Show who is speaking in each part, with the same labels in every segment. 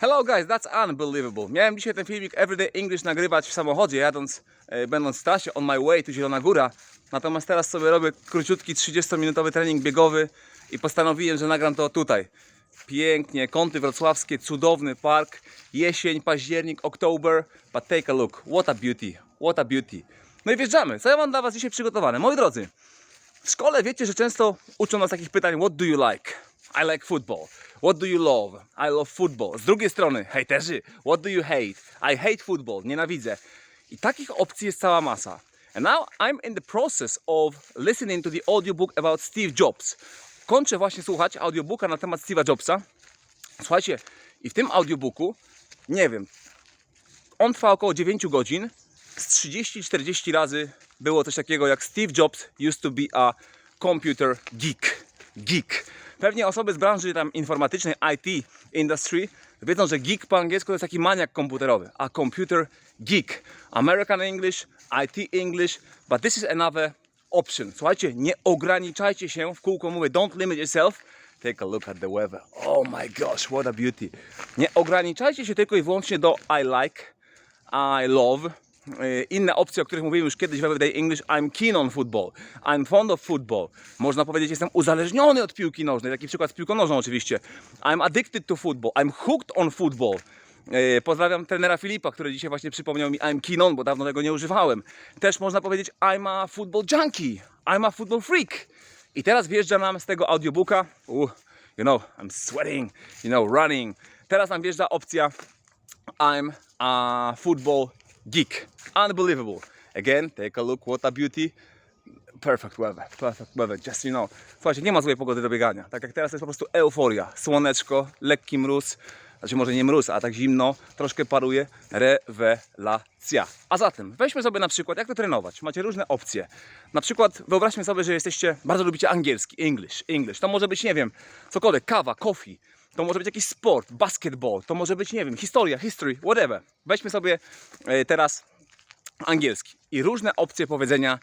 Speaker 1: Hello guys, that's unbelievable. Miałem dzisiaj ten filmik Everyday English nagrywać w samochodzie, jadąc, e, będąc w trasie on my way to Zielona Góra. Natomiast teraz sobie robię króciutki 30-minutowy trening biegowy i postanowiłem, że nagram to tutaj. Pięknie, kąty wrocławskie, cudowny park, jesień, październik, oktober, but take a look, what a beauty, what a beauty. No i wjeżdżamy, co ja mam dla Was dzisiaj przygotowane? Moi drodzy, w szkole wiecie, że często uczą nas takich pytań What do you like? I like football. What do you love? I love football. Z drugiej strony, hejterzy, what do you hate? I hate football. Nienawidzę. I takich opcji jest cała masa. And now I'm in the process of listening to the audiobook about Steve Jobs. Kończę właśnie słuchać audiobooka na temat Steve'a Jobsa. Słuchajcie, i w tym audiobooku, nie wiem, on trwa około 9 godzin. Z 30-40 razy było coś takiego jak Steve Jobs used to be a computer geek. Geek. Pewnie osoby z branży tam informatycznej, IT industry wiedzą, że geek po angielsku to jest taki maniak komputerowy. A computer geek. American English, IT English, but this is another option. Słuchajcie, nie ograniczajcie się, w kółko mówię, don't limit yourself. Take a look at the weather. Oh my gosh, what a beauty. Nie ograniczajcie się tylko i wyłącznie do I like, I love. Yy, Inne opcje, o których mówiłem już kiedyś w Everyday English, I'm keen on football, I'm fond of football. Można powiedzieć, jestem uzależniony od piłki nożnej, taki przykład z piłką nożną oczywiście. I'm addicted to football, I'm hooked on football. Yy, Pozdrawiam trenera Filipa, który dzisiaj właśnie przypomniał mi I'm keen on, bo dawno tego nie używałem. Też można powiedzieć I'm a football junkie, I'm a football freak. I teraz wjeżdża nam z tego audiobooka, uh, you know, I'm sweating, you know, running. Teraz nam wjeżdża opcja I'm a football geek. Unbelievable. Again, take a look, what a beauty. Perfect weather, perfect weather, just you know. Słuchajcie, nie ma złej pogody do biegania. Tak jak teraz jest po prostu euforia. Słoneczko, lekki mróz, znaczy może nie mróz, a tak zimno, troszkę paruje. Rewelacja. A zatem, weźmy sobie na przykład, jak to trenować. Macie różne opcje. Na przykład wyobraźmy sobie, że jesteście, bardzo lubicie angielski, English, English. To może być, nie wiem, cokolwiek, kawa, coffee. To może być jakiś sport, basketball, to może być, nie wiem, historia, history, whatever. Weźmy sobie e, teraz angielski i różne opcje powiedzenia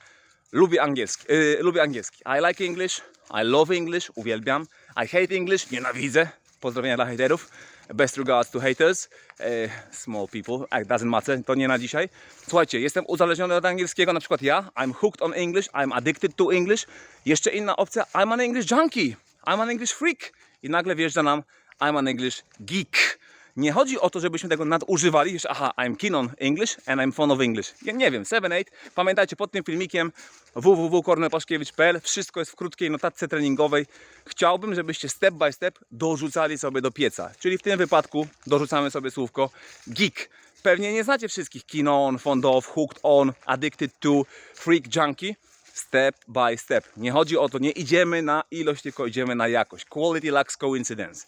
Speaker 1: lubię angielski, yy, lubię angielski. I like English, I love English, uwielbiam. I hate English, nienawidzę. Pozdrowienia dla haterów. Best regards to haters. E, small people, it doesn't matter, to nie na dzisiaj. Słuchajcie, jestem uzależniony od angielskiego, na przykład ja. I'm hooked on English, I'm addicted to English. Jeszcze inna opcja, I'm an English junkie, I'm an English freak. I nagle wjeżdża nam I'm an English geek. Nie chodzi o to, żebyśmy tego nadużywali, już aha, I'm keen on English and I'm fond of English. Ja nie wiem, 7-8. Pamiętajcie, pod tym filmikiem www.kornelpaszkiewicz.pl wszystko jest w krótkiej notatce treningowej. Chciałbym, żebyście step by step dorzucali sobie do pieca. Czyli w tym wypadku dorzucamy sobie słówko geek. Pewnie nie znacie wszystkich keen on, fond of, hooked on, addicted to, freak, junkie step by step. Nie chodzi o to, nie idziemy na ilość, tylko idziemy na jakość. Quality lacks coincidence.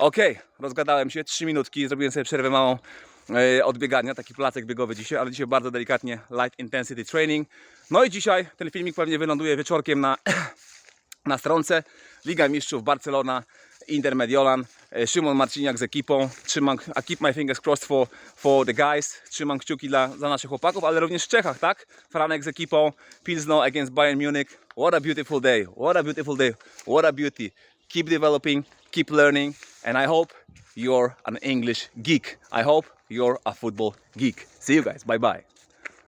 Speaker 1: Ok, rozgadałem się, 3 minutki, zrobiłem sobie przerwę małą e, od biegania, taki placek biegowy dzisiaj, ale dzisiaj bardzo delikatnie light intensity training. No i dzisiaj ten filmik pewnie wyląduje wieczorkiem na, na stronce Liga Mistrzów Barcelona, Inter Mediolan, e, Szymon Marciniak z ekipą. Trzymam, I keep my fingers crossed for, for the guys. Trzymam kciuki dla, dla naszych chłopaków, ale również w Czechach, tak? Franek z ekipą, Pilsno against Bayern Munich. What a beautiful day, what a beautiful day, what a beauty. Keep developing, keep learning, and I hope you're an English geek. I hope you're a football geek. See you guys, bye bye.